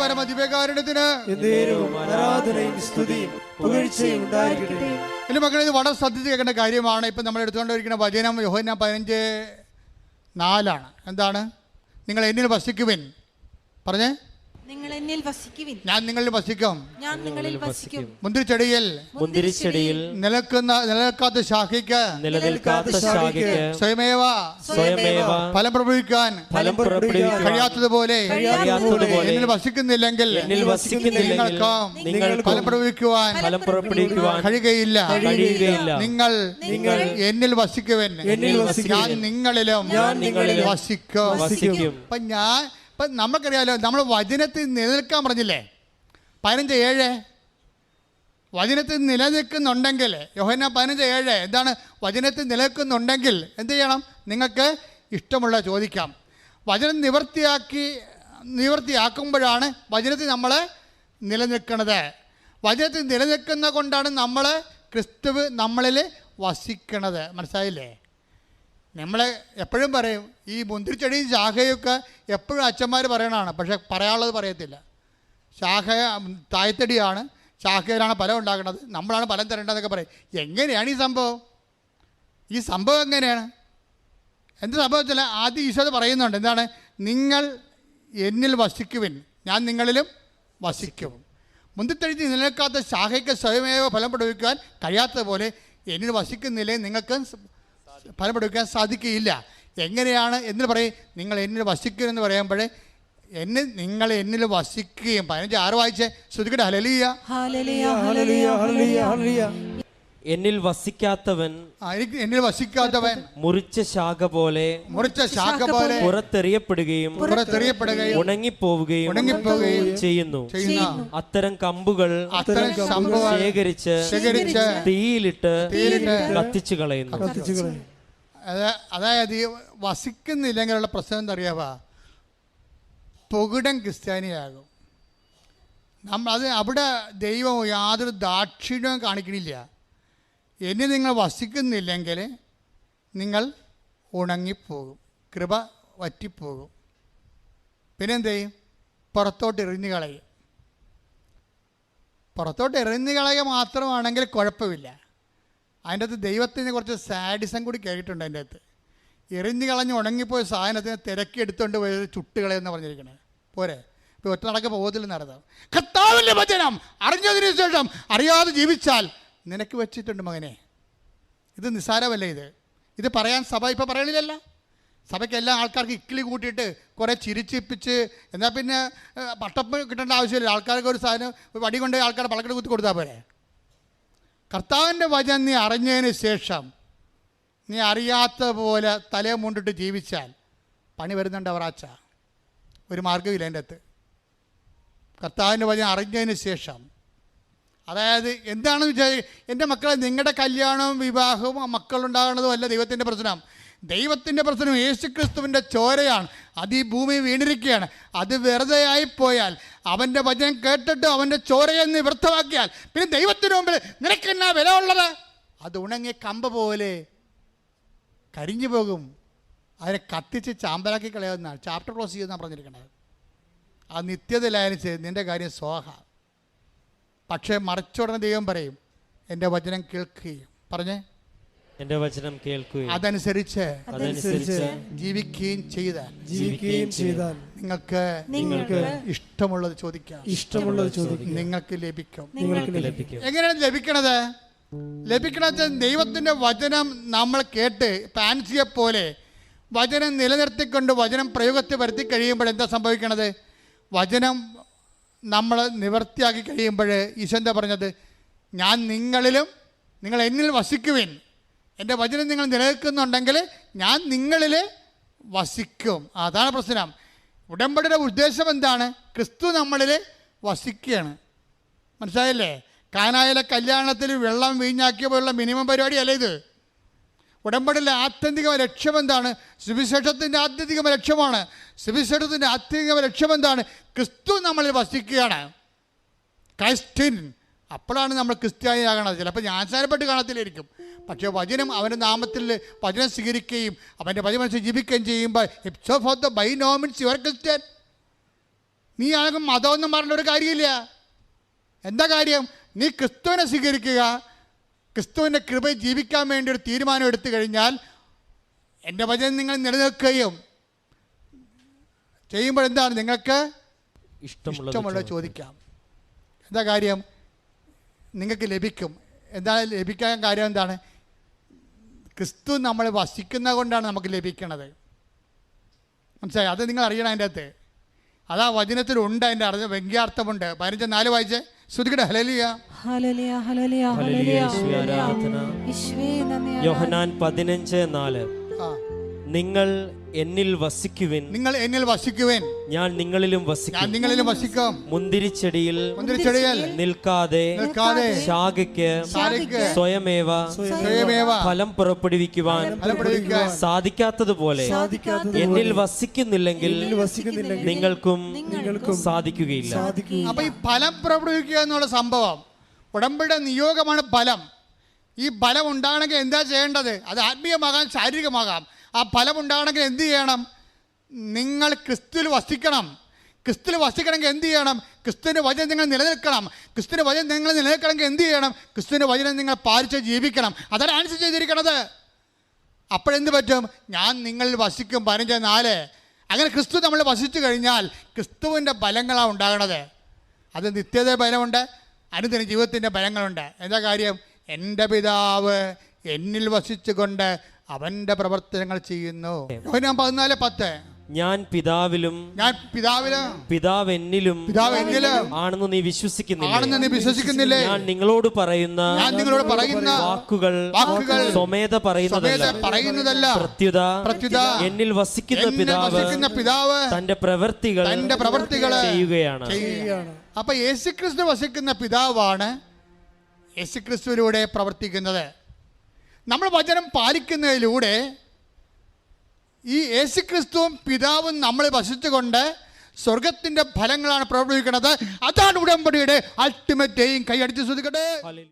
പരമ ദിവ്യകാരുണ്യത്തിന് എന്നേരവും ആരാധനയും സ്തുതിയും പുകഴ്ചയും ഉണ്ടായിരിക്കട്ടെ. എന്റെ മക്കളെ ഇത് വളരെ ശ്രദ്ധിച്ച് കേൾക്കേണ്ട കാര്യമാണ്. ഇപ്പം നമ്മൾ എടുത്തുകൊണ്ടിരിക്കുന്ന വചനം യോഹന പതിനഞ്ച് നാലാണ്. എന്താണ്? നിങ്ങൾ എന്നിൽ വസിക്കുവിൻ. പറഞ്ഞേ? നിങ്ങൾ എന്നിൽ വസിക്കുവിൻ. ഞാൻ നിങ്ങളിൽ വസിക്കും. ഞാൻ നിങ്ങളിൽ വസിക്കും. മുന്തിരിച്ചെടിയിൽ. മുന്തിരിച്ചെടിയിൽ. നിലക്കുന്ന നിലനിൽക്കാത്ത ശാഖയ്ക്ക്. നിലനിൽക്കാത്ത ശാഖയ്ക്ക്. സ്വയമേവ. സ്വയമേവ. ഫലം പ്രഭവിക്കാൻ. ഫലം പ്രഭവിക്കാൻ. കഴിയാത്തതുപോലെ. കഴിയാത്തതുപോലെ. എന്നിൽ വസിക്കുന്നില്ലെങ്കിൽ എന്നിൽ വസിക്കുന്നില്ലെങ്കിൽ നിങ്ങൾ ഫലം പ്രഭവിക്കുവാൻ ഫലം പ്രഭവിക്കുവാൻ കഴിയുകയില്ല. കഴിയുകയില്ല. നിങ്ങൾ നിങ്ങൾ എന്നിൽ വസിക്കുവൻ. എന്നിൽ വസിക്കാൻ ഞാൻ നിങ്ങളിലും ഞാൻ നിങ്ങളിൽ വസിക്കും. വസിക്കും. അപ്പൊ ഞാൻ ഇപ്പൊ നമുക്കറിയാലോ നമ്മൾ വചനത്തിൽ നിലനിൽക്കാൻ പറഞ്ഞില്ലേ? പതിനഞ്ച് ഏഴ്. വചനത്തിൽ നിലനിൽക്കുന്നുണ്ടെങ്കിൽ യോഹന പതിനഞ്ച് ഏഴ് എന്താണ്? വചനത്തിൽ നിലനിൽക്കുന്നുണ്ടെങ്കിൽ എന്ത് ചെയ്യണം? നിങ്ങൾക്ക് ഇഷ്ടമുള്ള ചോദിക്കാം. വചനം നിവർത്തിയാക്കി നിവർത്തിയാക്കുമ്പോഴാണ് വചനത്തിൽ നമ്മൾ നിലനിൽക്കുന്നത് വചനത്തിൽ നിലനിൽക്കുന്ന കൊണ്ടാണ് നമ്മൾ ക്രിസ്തുവ് നമ്മളിൽ വസിക്കണത്. മനസ്സിലായില്ലേ? നമ്മൾ എപ്പോഴും പറയും ഈ മുന്തിരിച്ചെടിയും ശാഖയൊക്കെ എപ്പോഴും അച്ഛന്മാർ പറയണതാണ് പക്ഷെ പറയാനുള്ളത് പറയത്തില്ല. ശാഖ തായത്തടിയാണ് ശാഖയിലാണ് ഫലം ഉണ്ടാക്കുന്നത് നമ്മളാണ് ഫലം തരേണ്ടതെന്നൊക്കെ പറയും. എങ്ങനെയാണ് ഈ സംഭവം? ഈ സംഭവം എങ്ങനെയാണ്? എന്ത് സംഭവത്തില്ല ആദ്യം ഈശോ പറയുന്നുണ്ട് എന്താണ്? നിങ്ങൾ എന്നിൽ വസിക്കുവിൻ ഞാൻ നിങ്ങളിലും വസിക്കും. മുന്തിത്തഴിച്ച് നിലനിൽക്കാത്ത ശാഖയ്ക്ക് സ്വയമേവ ഫലം പഠിപ്പിക്കാൻ കഴിയാത്തതുപോലെ എന്നിൽ വസിക്കുന്നില്ലേ നിങ്ങൾക്ക് സ- ഫലം പഠിപ്പിക്കാൻ സാധിക്കുകയില്ല. എങ്ങനെയാണ്? എന്ന് പറയും നിങ്ങൾ എന്നിൽ വസിക്കും എന്ന് പറയുമ്പോഴേ എന്നെ നിങ്ങൾ എന്നിൽ വസിക്കുകയും പതിനഞ്ച് ആറ് വായിച്ച് ശ്രദ്ധിക്കട്ടെ. ഹലലിയ എന്നിൽ വസിക്കാത്തവൻ എന്നിൽ വസിക്കാത്തവൻ മുറിച്ച ശാഖ പോലെ മുറിച്ച ശാഖ പോലെ പുറത്തെറിയപ്പെടുകയും പുറത്തെറിയപ്പെടുകയും ഉണങ്ങിപ്പോവുകയും ഉണങ്ങിപ്പോവുകയും ചെയ്യുന്നു. ചെയ്യുന്ന. അത്തരം കമ്പുകൾ അത്തരം ശേഖരിച്ച് ശേഖരിച്ച് തീയിലിട്ട് തീയിലിട്ട് കത്തിച്ചു കളയുന്നു അത് അതായത് ഈ വസിക്കുന്നില്ലെങ്കിലുള്ള പ്രശ്നം എന്താ അറിയാവാ പൊകിടം ക്രിസ്ത്യാനിയാകും. നമ്മൾ അത് അവിടെ ദൈവം യാതൊരു ദാക്ഷിണ്യവും കാണിക്കണില്ല. ഇനി നിങ്ങൾ വസിക്കുന്നില്ലെങ്കിൽ നിങ്ങൾ ഉണങ്ങിപ്പോകും. കൃപ വറ്റിപ്പോകും. പിന്നെ എന്ത് ചെയ്യും പുറത്തോട്ട് എറിഞ്ഞു കളയും. പുറത്തോട്ട് എറിഞ്ഞു കളയുക മാത്രമാണെങ്കിൽ കുഴപ്പമില്ല. അതിന്റെ അകത്ത് ദൈവത്തിന് കുറച്ച് സാഡിസം കൂടി കേട്ടിട്ടുണ്ട് അതിന്റെ അകത്ത് എറിഞ്ഞു കളഞ്ഞ് ഉണങ്ങിപ്പോയ സാധനത്തിന് തിരക്കി എടുത്തുകൊണ്ട് പോയത് ചുട്ടുകളയെന്ന് പറഞ്ഞിരിക്കണേ. പോരെ. ഇപ്പോൾ ഒറ്റ നടക്ക് പോകത്തില്ല നടത്താം കർത്താവിന്റെ വചനം അറിഞ്ഞതിന് ശേഷം അറിയാതെ ജീവിച്ചാൽ നിനക്ക് വെച്ചിട്ടുണ്ട് മകനെ. ഇത് നിസ്സാരമല്ല ഇത്? ഇത് പറയാൻ സഭ ഇപ്പോൾ പറയണില്ലല്ല. സഭയ്ക്ക് എല്ലാ ആൾക്കാർക്ക് ഇക്കിളി കൂട്ടിയിട്ട് കുറേ ചിരിച്ചിപ്പിച്ച് എന്നാൽ പിന്നെ പട്ടപ്പ് കിട്ടേണ്ട ആവശ്യമില്ല. ആൾക്കാർക്ക് ഒരു സാധനം വടി കൊണ്ട് ആൾക്കാരുടെ പളക്കെട്ട് കുത്തി കൊടുത്താൽ പോരെ. കർത്താവിന്റെ വചനം നീ അറിഞ്ഞതിന് ശേഷം നീ അറിയാത്ത പോലെ തലയെ മുണ്ടിട്ട് ജീവിച്ചാൽ പണി വരുന്നുണ്ട് അവറാച്ച ഒരു മാർഗമില്ല എന്റെ അകത്ത് കർത്താവിന്റെ വചനം അറിഞ്ഞതിന് ശേഷം. അതായത് എന്താണെന്ന് വിചാരി എന്റെ മക്കളെ നിങ്ങളുടെ കല്യാണവും വിവാഹവും മക്കളുണ്ടാകുന്നതും അല്ല ദൈവത്തിന്റെ പ്രശ്നം. ദൈവത്തിന്റെ പ്രശ്നം യേശുക്രിസ്തുവിന്റെ ചോരയാണ്. അത് ഈ ഭൂമി വീണിരിക്കുകയാണ്. അത് വെറുതെ ആയിപ്പോയാൽ അവന്റെ വചനം കേട്ടിട്ട് അവന്റെ ചോരയെ നീ വ്യർത്ഥമാക്കിയാൽ പിന്നെ ദൈവത്തിന് മുമ്പിൽ നിനക്ക് എന്നാ വില ഉള്ളത് അത് ഉണങ്ങിയ കമ്പ പോലെ കരിഞ്ഞു പോകും. അതിനെ കത്തിച്ച് ചാമ്പലാക്കി കളയാവുന്നതാണ് ചാപ്റ്റർ ക്ലോസ് ചെയ്യുന്ന പറഞ്ഞിരിക്കുന്നത് ആ നിത്യതയിലായാലും ശരി നിന്റെ കാര്യം സ്വാഹ. പക്ഷേ മറിച്ചുടനെ ദൈവം പറയും എന്റെ വചനം കേൾക്കുകയും. പറഞ്ഞേ? എന്റെ വചനം കേൾക്കുകയും അതനുസരിച്ച് അതനുസരിച്ച് ജീവിക്കുകയും ചെയ്താൽ ജീവിക്കുകയും ചെയ്താൽ നിങ്ങൾക്ക് നിങ്ങൾക്ക് ഇഷ്ടമുള്ളത് ചോദിക്കാം. ഇഷ്ടമുള്ളത് ചോദിക്കാം. നിങ്ങൾക്ക് ലഭിക്കും. നിങ്ങൾക്ക് ലഭിക്കും. ലഭിക്കും. എങ്ങനെയാണ് ലഭിക്കണത്? ലഭിക്കണത് ദൈവത്തിന്റെ വചനം നമ്മൾ കേട്ട് പാൻസിയെ പോലെ വചനം നിലനിർത്തിക്കൊണ്ട് വചനം പ്രയോഗത്തിൽ വരുത്തി കഴിയുമ്പോൾ എന്താ സംഭവിക്കണത്? വചനം നമ്മൾ നിവർത്തിയാക്കി കഴിയുമ്പോൾ ഈശോ എന്താ പറഞ്ഞത്? ഞാൻ നിങ്ങളിലും നിങ്ങൾ എന്നിൽ വസിക്കുവിൻ. എന്റെ വചനം നിങ്ങൾ നിലനിൽക്കുന്നുണ്ടെങ്കിൽ ഞാൻ നിങ്ങളിൽ വസിക്കും. അതാണ് പ്രശ്നം. ഉടമ്പടിയുടെ ഉദ്ദേശം എന്താണ്? ക്രിസ്തു നമ്മളിൽ വസിക്കുകയാണ്. മനസ്സിലായില്ലേ? കാനായിലെ കല്യാണത്തിൽ വെള്ളം വീഞ്ഞാക്കിയ പോലുള്ള മിനിമം പരിപാടിയല്ല ഇത്? ഉടമ്പടിയിലെ ആത്യന്തിക ലക്ഷ്യം എന്താണ്? സുവിശേഷത്തിന്റെ ആത്യന്തിക ലക്ഷ്യമാണ്. സുവിശേഷത്തിന്റെ ആത്യന്തിക ലക്ഷ്യം എന്താണ്? ക്രിസ്തു നമ്മളിൽ വസിക്കുകയാണ്. ക്രൈസ്റ്റിൻ അപ്പോഴാണ് നമ്മൾ ക്രിസ്ത്യാനിയാകണത്. ചിലപ്പോൾ ഞാൻ സാരപ്പെട്ട് കാണത്തില്ലായിരിക്കും. പക്ഷേ വചനം അവന്റെ നാമത്തിൽ വചനം സ്വീകരിക്കുകയും അവന്റെ വചനം ജീവിക്കുകയും ചെയ്യുമ്പോൾ it's off the by no means your Christian നീ ആണെങ്കിൽ മതമൊന്നും പറഞ്ഞ ഒരു കാര്യമില്ല. എന്താ കാര്യം? നീ ക്രിസ്തുവിനെ സ്വീകരിക്കുക. ക്രിസ്തുവിന്റെ കൃപ ജീവിക്കാൻ വേണ്ടി ഒരു തീരുമാനം എടുത്തു കഴിഞ്ഞാൽ എന്റെ വചനം നിങ്ങൾ നിലനിൽക്കുകയും ചെയ്യുമ്പോൾ എന്താണ് നിങ്ങൾക്ക്? ഇഷ്ടമുള്ളത് ഇഷ്ടമുള്ളത് ചോദിക്കാം. എന്താ കാര്യം? നിങ്ങൾക്ക് ലഭിക്കും. എന്താണ് ലഭിക്കാൻ കാര്യം എന്താണ്? ക്രിസ്തു നമ്മൾ വസിക്കുന്ന കൊണ്ടാണ് നമുക്ക് ലഭിക്കണത്. മനസ്സിലായി? അത് നിങ്ങൾ അറിയണം അതിന്റെ അകത്ത്. അതാ വചനത്തിലുണ്ട് അതിന്റെ അറിഞ്ഞ വ്യംഗ്യാർത്ഥമുണ്ട്. പതിനഞ്ച് നാല് വായിച്ച്. ശ്രുതിക്കട്ടെ ഹലലിയ ഹല്ലേലൂയ, ഹല്ലേലൂയ, ഹല്ലേലൂയ, ഹല്ലേലൂയ, യേശുവേ, ആരാധന. യേശുവേ, നന്ദി, ആരാധന. യോഹനാൻ പതിനഞ്ച് നാല്. ആ. നിങ്ങൾ എന്നിൽ വസിക്കുവിൻ. നിങ്ങൾ എന്നിൽ വസിക്കുവിൻ. ഞാൻ നിങ്ങളിലും ഞാൻ വസിക്കും നിങ്ങളിലും വസിക്കും. മുന്തിരിച്ചെടിയിൽ മുന്തിരിച്ചെടിയിൽ നിൽക്കാതെ നിൽക്കാതെ ശാഖയ്ക്ക് ശാഖയ്ക്ക് സ്വയമേവ സ്വയമേവ ഫലം പുറപ്പെടുവിക്കുവാൻ സാധിക്കാത്തതുപോലെ സാധിക്കാത്തത് എന്നിൽ വസിക്കുന്നില്ലെങ്കിൽ എന്നിൽ വസിക്കുന്നില്ലെങ്കിൽ നിങ്ങൾക്കും നിങ്ങൾക്കും സാധിക്കുകയില്ല. സാധിക്കുക അപ്പൊ ഈ ഫലം പുറപ്പെടുവിക്കുക എന്നുള്ള സംഭവം ഉടമ്പടിയുടെ നിയോഗമാണ് ഫലം. ഈ ഫലം ഉണ്ടാകണമെങ്കിൽ എന്താ ചെയ്യേണ്ടത്? അത് ആത്മീയമാകാം ശാരീരികമാകാം. ആ ഫലം ഉണ്ടാകണമെങ്കിൽ എന്ത് ചെയ്യണം? നിങ്ങൾ ക്രിസ്തുവിൽ വസിക്കണം. ക്രിസ്തുവിൽ വസിക്കണമെങ്കിൽ എന്ത് ചെയ്യണം? ക്രിസ്തുവിന്റെ വചനം നിങ്ങൾ നിലനിൽക്കണം. ക്രിസ്തുവിന്റെ വചനം നിങ്ങൾ നിലനിൽക്കണമെങ്കിൽ എന്ത് ചെയ്യണം? ക്രിസ്തുവിന്റെ വചനം നിങ്ങൾ പാലിച്ച് ജീവിക്കണം. അതാണ് ആൻസർ ചെയ്തിരിക്കണത് അപ്പോഴെന്ത് പറ്റും? ഞാൻ നിങ്ങളിൽ വസിക്കും പതിനഞ്ച് നാല്. അങ്ങനെ ക്രിസ്തു നമ്മൾ വസിച്ചു കഴിഞ്ഞാൽ ക്രിസ്തുവിന്റെ ഫലങ്ങളാണ് ഉണ്ടാകണത്. അത് നിത്യത ഫലമുണ്ട് അനുദിന ജീവിതത്തിന്റെ ഫലങ്ങളുണ്ട്. എന്താ കാര്യം? എന്റെ പിതാവ് എന്നിൽ വസിച്ചുകൊണ്ട് അവന്റെ പ്രവർത്തനങ്ങൾ ചെയ്യുന്നു. പതിനാല് പത്ത്. ഞാൻ പിതാവിലും ഞാൻ പിതാവിലും പിതാവ് എന്നിലും പിതാവ് എന്നിലും ആണെന്ന് നീ വിശ്വസിക്കുന്നില്ല? ആണെന്ന് നീ വിശ്വസിക്കുന്നില്ലേ? ഞാൻ നിങ്ങളോട് പറയുന്ന ഞാൻ നിങ്ങളോട് പറയുന്ന വാക്കുകൾ വാക്കുകൾ സ്വമേധ പറയുന്നതല്ല. പറയുന്നതല്ല. പ്രത്യുത പ്രത്യുത എന്നിൽ വസിക്കുന്ന പിതാവ് പിതാവ് തന്റെ പ്രവൃത്തികൾ തന്റെ പ്രവൃത്തികൾ ചെയ്യുകയാണ്. അപ്പൊ യേശുക്രിസ്തു വസിക്കുന്ന പിതാവാണ് യേശുക്രിസ്തുവിലൂടെ പ്രവർത്തിക്കുന്നത്. നമ്മൾ വചനം പാലിക്കുന്നതിലൂടെ ഈ യേശുക്രിസ്തുവും പിതാവും നമ്മളെ വസിച്ചുകൊണ്ട് സ്വർഗത്തിന്റെ ഫലങ്ങളാണ് പ്രവർത്തിക്കുന്നത് അതാണ് ഉടമ്പടിയുടെ അൾട്ടിമേറ്റ് കൈയടിച്ച് ശ്രദ്ധിക്കട്ടെ.